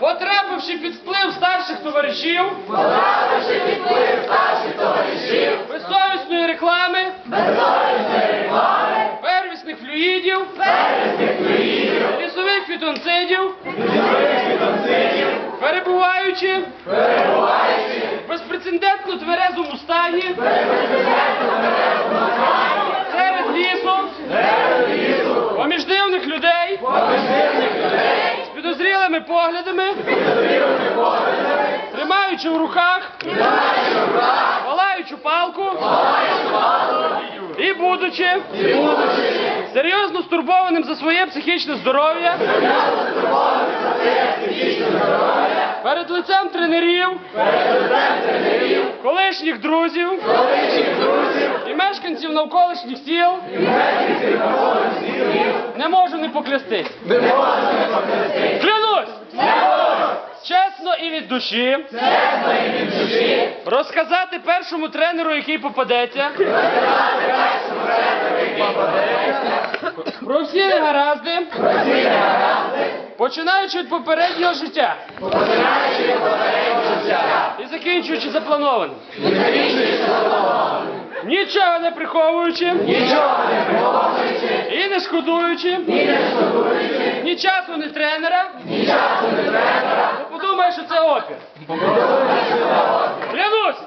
Потрапивши під вплив старших товаришів, Потрапивши під вплив старших товаришів, безсовісної реклами, безсовісної реклами, первісних флюїдів, первісних флюїдів, лісових фітонцидів, лісових фітонцидів, перебуваючи. Перебуваючи. В безпрецедентно тверезому стані. Безпрецедентно тверезому стані, серед лісу, серед лісу, поміж дивних людей, поміж дивних людей, з підозрілими поглядами, тримаючи в руках. Палаючу палку. І будучи серйозно стурбованим за своє психічне здоров'я. Перед лицем тренерів, колишніх друзів. І мешканців навколишніх сіл. Не можу не поклястись. не можна не покрити. Клянусь! Не можна Чесно і від душі. Чесно і від душі. Розказати першому тренеру, який попадеться, розказати першому тренеру, який попадеться, про всі негаразди, про всі негаразди, починаючи від попереднього життя. Починаючи від попереднього життя, і закінчуючи запланованим. і закінчуючи запланованим. Нічого не приховуючи. Нічого не приховуючи, і не шкодуючи. І не шкодуючи, ні часу, ні тренера, ні часу не тренера, бо подумає, що це опір. Клянусь!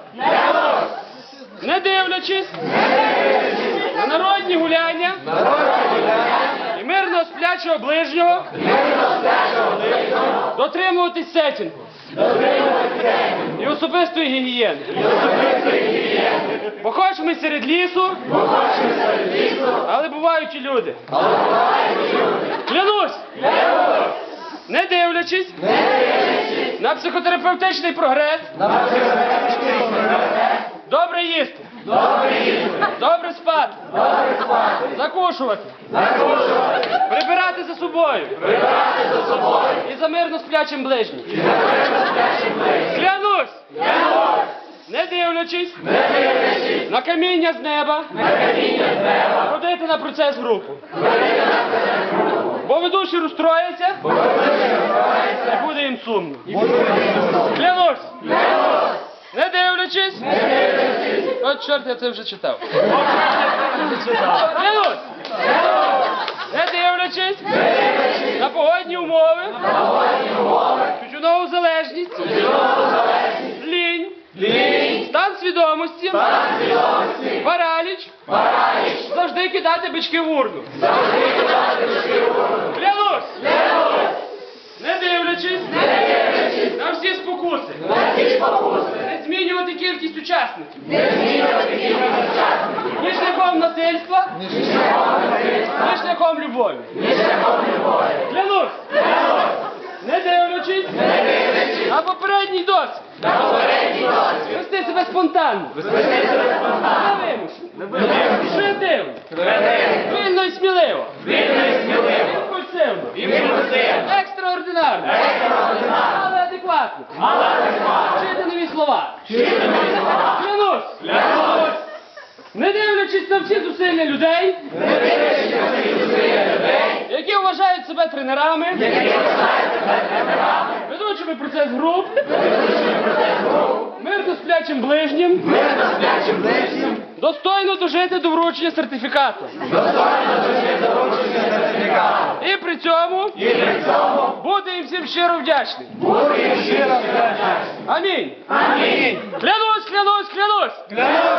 Не дивлячись. На народні гуляння. Народні гуляння, сплячого ближнього, дотримуватись сетінгу і особистої гігієни. Бо хоч ми серед лісу, але бувають і люди. Клянусь! Не дивлячись на психотерапевтичний прогрес, добре їсти, добре їсти, добре спати, добре спати, закушувати, закушувати, прибирати за собою? Прибирати за собою. І за мирно сплячим ближнім. і закрити спляшим близьким. Клянусь! Клянусь, Не дивлячись не дивлячись. на каміння з неба, на каміння з неба, ходити на процес групу. ходити на процес групу, Бо ведучі розстроїться бо ведучий розбирається, і буде їм сумно. Клянусь! Клянусь, Не дивлячись, не дивлячись, от чорт, я це вже читав. Клянусь! Не дивлячись? На погодні умови, тютюнову залежність, лінь, лінь, стан свідомості, параліч, завжди кидати бички в урну. Клянусь, Не дивлячись? Не дивлячись. На всі спокуси, змінювати кількість учасників, не змінювати кількість учасників, ні шляхом насильства, ні шляхом насильства, ні шляхом любові. ні шляхом любові. Клянусь! Клянусь, Не дивлячись. Не дивлячись. На попередній досвід, на попередній досвід, вести себе спонтанно, вести себе спонтанно, невимушено, креативно, креативно, вільно і сміливо, вільно і сміливо, імпульсивно, імпульсивно, екстраординарно, екстраординарно, але адекватно, але слова. Клянусь! Клянусь, Не дивлячись на всі зусилля людей, не дивлячись на ці зусилля людей, які вважають себе тренерами, які вважають себе тренерами, ведучими процес груп, ведучими процес груп, мирно сплячим ближнім, мирно сплячим ближнім, достойно дожити до вручення сертифікату. достойно дожити до. І при цьому І при цьому буде їм всім щиро вдячним. Буде їм щиро вдячний. Амінь. Амінь. Клянусь, клянусь, клянусь. Клянусь,